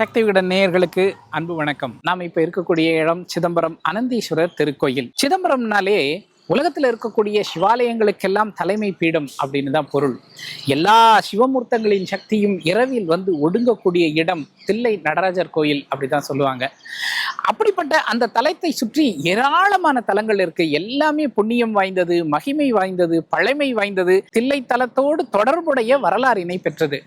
சக்தி விகடன் நேயர்களுக்கு அன்பு வணக்கம். நாம் இப்ப இருக்கக்கூடிய இடம் சிதம்பரம் அனந்தீஸ்வரர் திருக்கோயில். சிதம்பரம்னாலே உலகத்தில் இருக்கக்கூடிய சிவாலயங்களுக்கெல்லாம் தலைமை பீடம் அப்படின்னு தான் பொருள். எல்லா சிவமூர்த்தங்களின் சக்தியும் இரவில் வந்து ஒடுங்கக்கூடிய இடம் தில்லை நடராஜர் கோயில் அப்படிதான் சொல்லுவாங்க. அப்படிப்பட்ட அந்த தலத்தை சுற்றி ஏராளமான தலங்கள் இருக்கு. எல்லாமே புண்ணியம் வாய்ந்தது மகிமை வாய்ந்தது பழமை வாய்ந்தது. தில்லை தலத்தோடு தொடர்புடைய வரலாறினை பெற்றது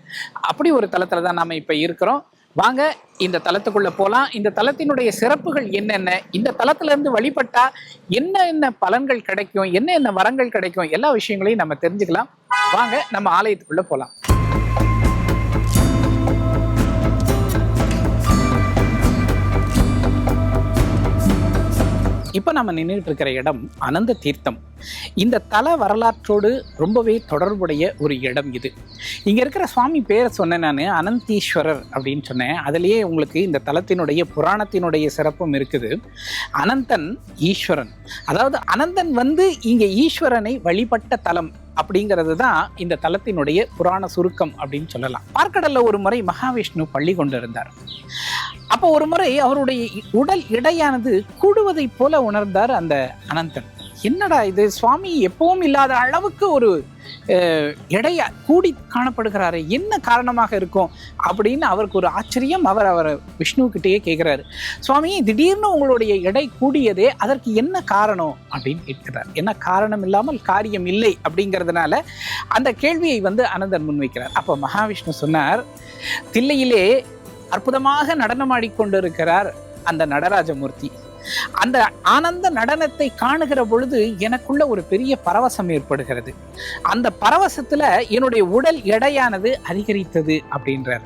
அப்படி ஒரு தலத்துல தான் நாம இப்ப இருக்கிறோம். வாங்க இந்த தலத்துக்குள்ள போலாம். இந்த தலத்தினுடைய சிறப்புகள் என்னென்ன? இந்த தலத்துல இருந்து வழிபட்டா என்ன என்ன பலன்கள் கிடைக்கும்? என்ன என்ன வரங்கள் கிடைக்கும்? எல்லா விஷயங்களையும் நம்ம தெரிஞ்சுக்கலாம். வாங்க நம்ம ஆலயத்துக்குள்ள போலாம். இப்போ நம்ம நின்றுட்டு இருக்கிற இடம் அனந்த தீர்த்தம். இந்த தல வரலாற்றோடு ரொம்பவே தொடர்புடைய ஒரு இடம் இது. இங்க இருக்கிற சுவாமி பேரை சொன்னேன் நான் அனந்தீஸ்வரர் அப்படின்னு சொன்னேன். அதுலேயே உங்களுக்கு இந்த தலத்தினுடைய புராணத்தினுடைய சிறப்பும் இருக்குது. அனந்தன் ஈஸ்வரன். அதாவது அனந்தன் வந்து இங்க ஈஸ்வரனை வழிபட்ட தலம். அப்படிங்கிறது தான் இந்த தலத்தினுடைய புராண சுருக்கம் அப்படின்னு சொல்லலாம். பார்க்கடல்ல ஒரு முறை மகாவிஷ்ணு பள்ளி கொண்டிருந்தார். அப்போ ஒரு முறை அவருடைய உடல் இடையானது கூடுவதைப் போல உணர்ந்தார் அந்த அனந்தன். என்னடா இது? சுவாமி எப்பவும் இல்லாத அளவுக்கு ஒரு எடைய கூடி காணப்படுகிறாரு. என்ன காரணமாக இருக்கும்? அப்படின்னு அவருக்கு ஒரு ஆச்சரியம். அவர் அவர் விஷ்ணுக்கிட்டேயே கேட்குறாரு. சுவாமி திடீர்னு உங்களுடைய எடை கூடியதே அதற்கு என்ன காரணம்? அப்படின்னு கேட்கிறார். என்ன காரணம் இல்லாமல் காரியம் இல்லை அப்படிங்கிறதுனால அந்த கேள்வியை வந்து அனந்தன் முன்வைக்கிறார். அப்போ மகாவிஷ்ணு சொன்னார் தில்லையிலே அற்புதமாக நடனமாடிக்கொண்டிருக்கிறார் அந்த நடராஜமூர்த்தி. அந்த ஆனந்த நடனத்தை காணுகிற பொழுது எனக்குள்ள ஒரு பெரிய பரவசம் ஏற்படுகிறது. அந்த பரவசத்துல என்னுடைய உடல் எடையானது அதிகரித்தது அப்படின்றார்.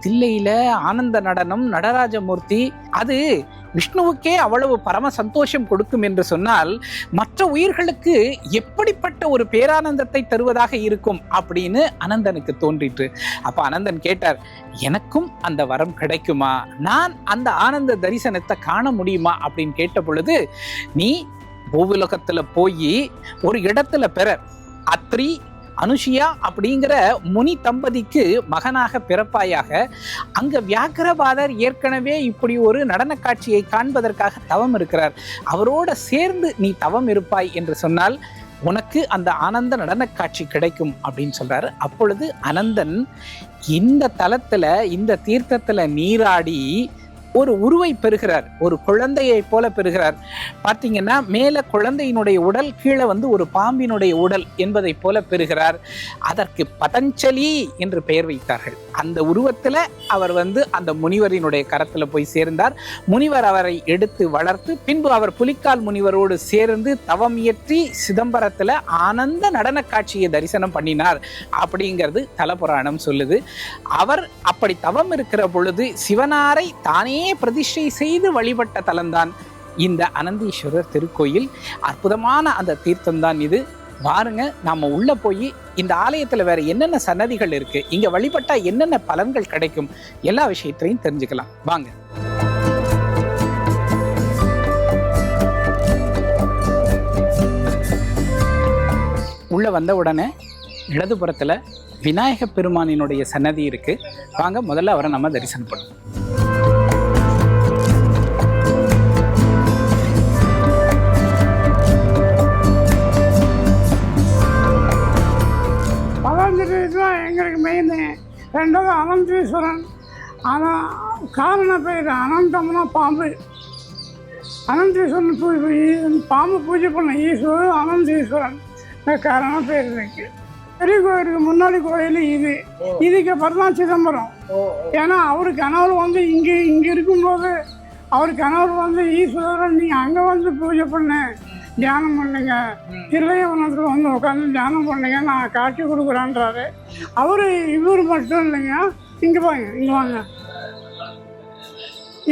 தில்லையில ஆனந்த நடனம் நடராஜமூர்த்தி அது விஷ்ணுவுக்கே அவ்வளவு பரம சந்தோஷம் கொடுக்கும் என்று சொன்னால் மற்ற உயிர்களுக்கு எப்படிப்பட்ட ஒரு பேரானந்தத்தை தருவதாக இருக்கும் அப்படின்னு அனந்தனுக்கு தோன்றிற்று. அப்ப அனந்தன் கேட்டார் எனக்கும் அந்த வரம் கிடைக்குமா? நான் அந்த ஆனந்த தரிசனத்தை காண முடியுமா? அப்படின்னு கேட்ட பொழுது நீ பூவுலகத்துல போய் ஒரு இடத்துல பெற. அத்ரி அனுஷியா அப்படிங்கிற முனி தம்பதிக்கு மகனாக பிறப்பாயாக அங்க வியாக்கிரபாதர் ஏற்கனவே இப்படி ஒரு நடன காட்சியை காண்பதற்காக தவம் இருக்கிறார். அவரோட சேர்ந்து நீ தவம் இருப்பாய் என்று சொன்னால் உனக்கு அந்த ஆனந்த நடன காட்சி கிடைக்கும் அப்படின்னு சொல்றாரு. அப்பொழுது அனந்தன் இந்த தலத்துல இந்த தீர்த்தத்துல நீராடி ஒரு உருவை பெறுகிறார் ஒரு குழந்தையை போல பெறுகிறார். பார்த்தீங்கன்னா மேலே குழந்தையினுடைய உடல் கீழே வந்து ஒரு பாம்பினுடைய உடல் என்பதை போல பெறுகிறார். அதற்கு பதஞ்சலி என்று பெயர் வைத்தார்கள். அந்த உருவத்தில் அவர் வந்து அந்த முனிவரினுடைய கரத்தில் போய் சேர்ந்தார். முனிவர் அவரை எடுத்து வளர்த்து பின்பு அவர் புலிக்கால் முனிவரோடு சேர்ந்து தவம் இயற்றி சிதம்பரத்தில் ஆனந்த நடன காட்சியை தரிசனம் பண்ணினார் அப்படிங்கிறது தலபுராணம் சொல்லுது. அவர் அப்படி தவம் இருக்கிற பொழுது சிவனாரை தானே பிரதிஷ்டை செய்து வழிபட்ட தலம்தான் இந்த அனந்தீஸ்வரர் திருக்கோயில். அற்புதமான அந்த தீர்த்தம் தான் இது. பாருங்க நாம உள்ள போய் இந்த ஆலயத்துல வேற என்னென்ன சன்னதிகள் இருக்கு? இங்க வழிபட்டா என்னென்ன பலன்கள் கிடைக்கும்? எல்லா விஷயத்தையும் தெரிஞ்சுக்கலாம். வாங்க. உள்ள வந்த உடனே இடதுபுறத்துல விநாயக பெருமானினுடைய சன்னதி இருக்கு. வாங்க முதல்ல அவரை நம்ம தரிசனம் பண்ணுவோம் எங்களுக்கு மெயின் ரெண்டாவது அனந்தீஸ்வரன். ஆனால் காரண பேர் அனந்தம்னா பாம்பு. அனந்தீஸ்வரன் பூ பூ- பாம்பு பூஜை பண்ண ஈஸ்வரன் அனந்தீஸ்வரன். காரண பேர் இருக்கு பெரிய கோயிலுக்கு முன்னாடி கோயில் இது. இதுக்கு அப்புறம் தான் சிதம்பரம். ஏன்னா அவர் கனவுல வந்து இங்கே இங்கே இருக்கும்போது அவர் கனவுல வந்து ஈஸ்வரன் நீங்கள் அங்கே வந்து பூஜை பண்ண. தியானம் பண்ணுங்க. தில்லையவனத்தில் வந்து உட்காந்து தியானம் பண்ணுங்க. நான் காட்சி கொடுக்குறேன்றாரு. அவர் இவர் மட்டும் இல்லைங்க. இங்கே வாங்க இங்கே வாங்க.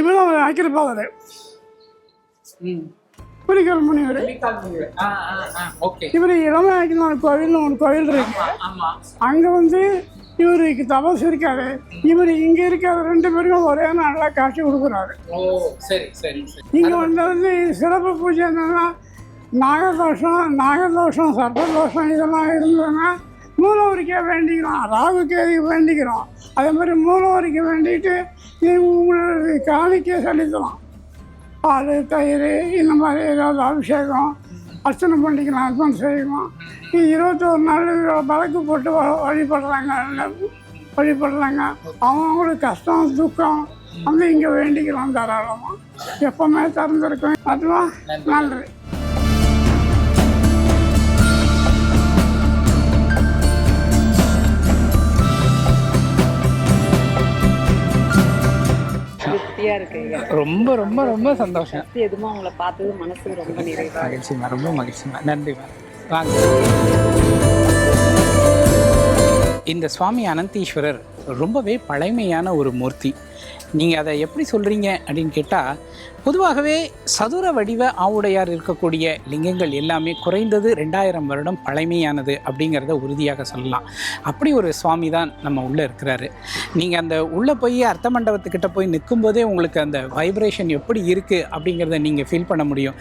இவர் தான் அக்கில் பாதர். புலிக்கல் முனிவர். இவர் இளமையாக்கினார் கோவில்னு ஒரு கோவில் இருக்கு. அங்கே வந்து இவருக்கு தபஸ் இருக்காரு. இவர் இங்கே இருக்காரு. ரெண்டு பேருக்கும் ஒரே நாளில் காட்சி கொடுக்குறாரு. இங்கே வந்து சிறப்பு பூஜை என்னன்னா நாகதோஷம் நாகதோஷம் சர்ப்பதோஷம் இதெல்லாம் இருந்ததுன்னா மூலவரிக்கே வேண்டிக்கிறோம். ராகு கேதிக்கு வேண்டிக்கிறோம். அதே மாதிரி மூலவரிக்கு வேண்டிட்டு உங்களுடைய காணிக்கை செலுத்தலாம் பால் தயிர் இந்த மாதிரி ஏதாவது அபிஷேகம் அர்ச்சனை பண்ணிக்கலாம் அர்ப்பணம் செய்யலாம் இருபத்தோரு நாள் விளக்கு போட்டு வ- வழிபடுறாங்க வழிபடுறாங்க. அவங்களுக்கு கஷ்டம் துக்கம் வந்து இங்கே வேண்டிக்கிறோம் தாராளமாக எப்பவுமே திறந்துருக்கோம். அதுவா? நன்றி. திருப்தியா இருக்கு ரொம்ப ரொம்ப ரொம்ப சந்தோஷம். எதுவும் உங்களை பார்த்தது மனசுக்கு ரொம்ப நிறைவா மகிழ்ச்சிமா ரொம்ப மகிழ்ச்சிமா நன்றிமா வாங்க. இந்த சுவாமி அனந்தீஸ்வரர் ரொம்பவே பழமையான ஒரு மூர்த்தி. நீங்கள் அதை எப்படி சொல்கிறீங்க அப்படின்னு கேட்டால் பொதுவாகவே சதுர வடிவ ஆவுடையார் இருக்கக்கூடிய லிங்கங்கள் எல்லாமே குறைந்தது ரெண்டாயிரம் வருடம் பழமையானது அப்படிங்கிறத உறுதியாக சொல்லலாம். அப்படி ஒரு சுவாமி தான் நம்ம உள்ளே இருக்கிறாரு. நீங்கள் அந்த உள்ளே போய் அர்த்த மண்டபத்துக்கிட்ட போய் நிற்கும்போதே உங்களுக்கு அந்த வைப்ரேஷன் எப்படி இருக்குது அப்படிங்கிறத நீங்கள் ஃபீல் பண்ண முடியும்.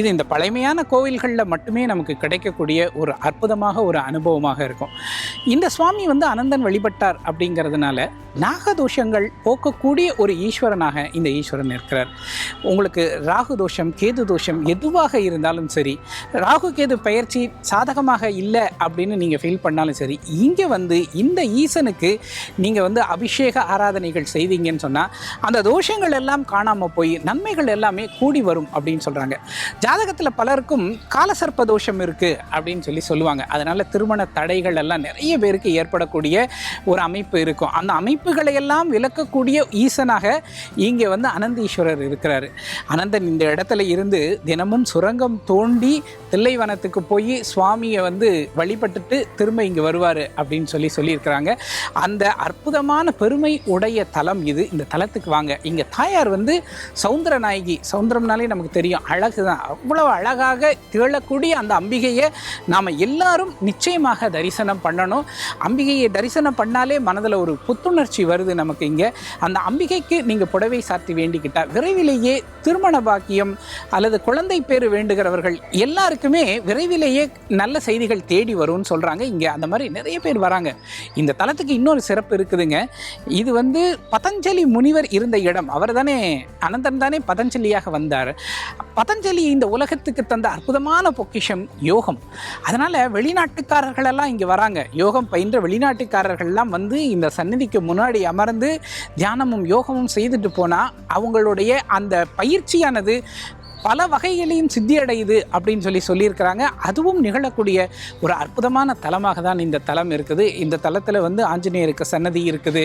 இது இந்த பழமையான கோவில்களில் மட்டுமே நமக்கு கிடைக்கக்கூடிய ஒரு அற்புதமாக ஒரு அனுபவமாக இருக்கும். இந்த சுவாமி வந்து அனந்தன் வழிபட்டார் அப்படிங்கிறதுனால நாகதோஷங்கள் போக்கக்கூடிய ஒரு ஈஸ்வரனாக இந்த ஈஸ்வரன் இருக்கிறார். உங்களுக்கு ராகு தோஷம் கேது தோஷம் எதுவாக இருந்தாலும் சரி ராகு கேது பயிற்சி சாதகமாக இல்லை அப்படின்னு நீங்கள் ஃபீல் பண்ணாலும் சரி இங்கே வந்து இந்த ஈசனுக்கு நீங்கள் வந்து அபிஷேக ஆராதனைகள் செய்தீங்கன்னு சொன்னால் அந்த தோஷங்கள் எல்லாம் காணாமல் போய் நன்மைகள் எல்லாமே கூடி வரும் அப்படின்னு சொல்கிறாங்க ஜாதகத்தில் பலருக்கும் காலசர்ப்ப தோஷம் இருக்குது அப்படின்னு சொல்லி சொல்லுவாங்க. அதனால் திருமண தடைகள் எல்லாம் நிறைய பேருக்கு ஏற்படக்கூடிய ஒரு அமைப்பு இருக்கும். அந்த அமைப்பு அமைப்புகளை எல்லாம் விளக்கக்கூடிய ஈசனாக இங்கே வந்து அனந்தீஸ்வரர் இருக்கிறார். அனந்தன் இந்த இடத்துல இருந்து தினமும் சுரங்கம் தோண்டி தில்லைவனத்துக்கு போய் சுவாமியை வந்து வழிபட்டுட்டு திரும்ப இங்கே வருவார் அப்படின்னு சொல்லி சொல்லியிருக்கிறாங்க. அந்த அற்புதமான பெருமை உடைய தலம் இது. இந்த தலத்துக்கு வாங்க. இங்கே தாயார் வந்து சவுந்தர நாயகி சவுந்தரம்னாலே நமக்கு தெரியும். அழகு தான். அவ்வளோ அழகாக திகழக்கூடிய அந்த அம்பிகையை நாம் எல்லாரும் நிச்சயமாக தரிசனம் பண்ணணும். அம்பிகையை தரிசனம் பண்ணாலே மனதில் ஒரு புத்துணர்ச்சி வருது நமக்கு இங்கே. அந்த அம்பிகைக்கு நீங்கள் புடவை சாத்தி வேண்டிக்கிட்டால் விரைவிலேயே திருமண பாக்கியம் அல்லது குழந்தை பேர் வேண்டுகிறவர்கள் எல்லாருக்குமே விரைவிலேயே நல்ல செய்திகள் தேடி வரும்னு சொல்கிறாங்க இங்கே அந்த மாதிரி நிறைய பேர் வராங்க. இந்த தலத்துக்கு இன்னொரு சிறப்பு இருக்குதுங்க. இது வந்து பதஞ்சலி முனிவர் இருந்த இடம். அவர் தானே அனந்தன் தானே பதஞ்சலியாக வந்தார். பதஞ்சலி இந்த உலகத்துக்கு தந்த அற்புதமான பொக்கிஷம் யோகம். அதனால் வெளிநாட்டுக்காரர்களெல்லாம் இங்கே வராங்க. யோகம் பயின்ற வெளிநாட்டுக்காரர்கள்லாம் வந்து இந்த சந்நிதிக்கு முன்னாடி அமர்ந்து தியானமும் யோகமும் செய்துட்டு போனால் அவங்களுடைய அந்த பயிற்சியானது பல வகைகளையும் சித்தியடையுது அப்படின்னு சொல்லி சொல்லியிருக்கிறாங்க. அதுவும் நிகழக்கூடிய ஒரு அற்புதமான தலமாக தான் இந்த தலம் இருக்குது. இந்த தலத்தில் வந்து ஆஞ்சநேயருக்கு சன்னதி இருக்குது.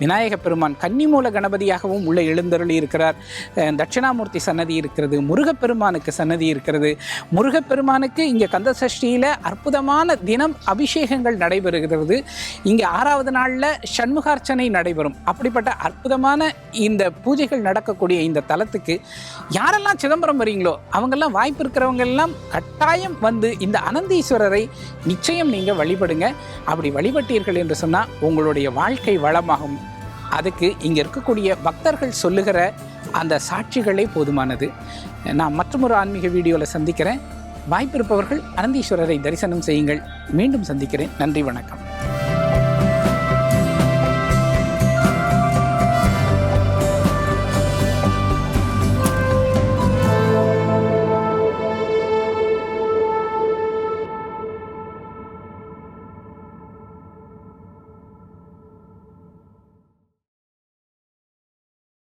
விநாயக பெருமான் கன்னிமூல கணபதியாகவும் உள்ள எழுந்தருளி இருக்கிறார். தட்சிணாமூர்த்தி சன்னதி இருக்கிறது. முருகப்பெருமானுக்கு சன்னதி இருக்கிறது. முருகப்பெருமானுக்கு இங்கே கந்த சஷ்டியில் அற்புதமான தினம் அபிஷேகங்கள் நடைபெறுகிறது. இங்கே ஆறாவது நாளில் சண்முகார்ச்சனை நடைபெறும். அப்படிப்பட்ட அற்புதமான இந்த பூஜைகள் நடக்கக்கூடிய இந்த தலத்துக்கு யாரெல்லாம் சிதம்பரம் வரீங்களோ அவங்கெல்லாம் வாய்ப்பு இருக்கிறவங்க எல்லாம் கட்டாயம் வந்து இந்த அனந்தீஸ்வரரை நிச்சயம் நீங்கள் வழிபடுங்க. அப்படி வழிபட்டீர்கள் என்று சொன்னால் உங்களுடைய வாழ்க்கை வளமாகும். அதுக்கு இங்கே இருக்கக்கூடிய பக்தர்கள் சொல்லுகிற அந்த சாட்சிகளே போதுமானது. நான் மற்றொரு ஆன்மீக வீடியோவில் சந்திக்கிறேன். வாய்ப்பிருப்பவர்கள் அனந்தீஸ்வரரை தரிசனம் செய்யுங்கள். மீண்டும் சந்திக்கிறேன். நன்றி வணக்கம்.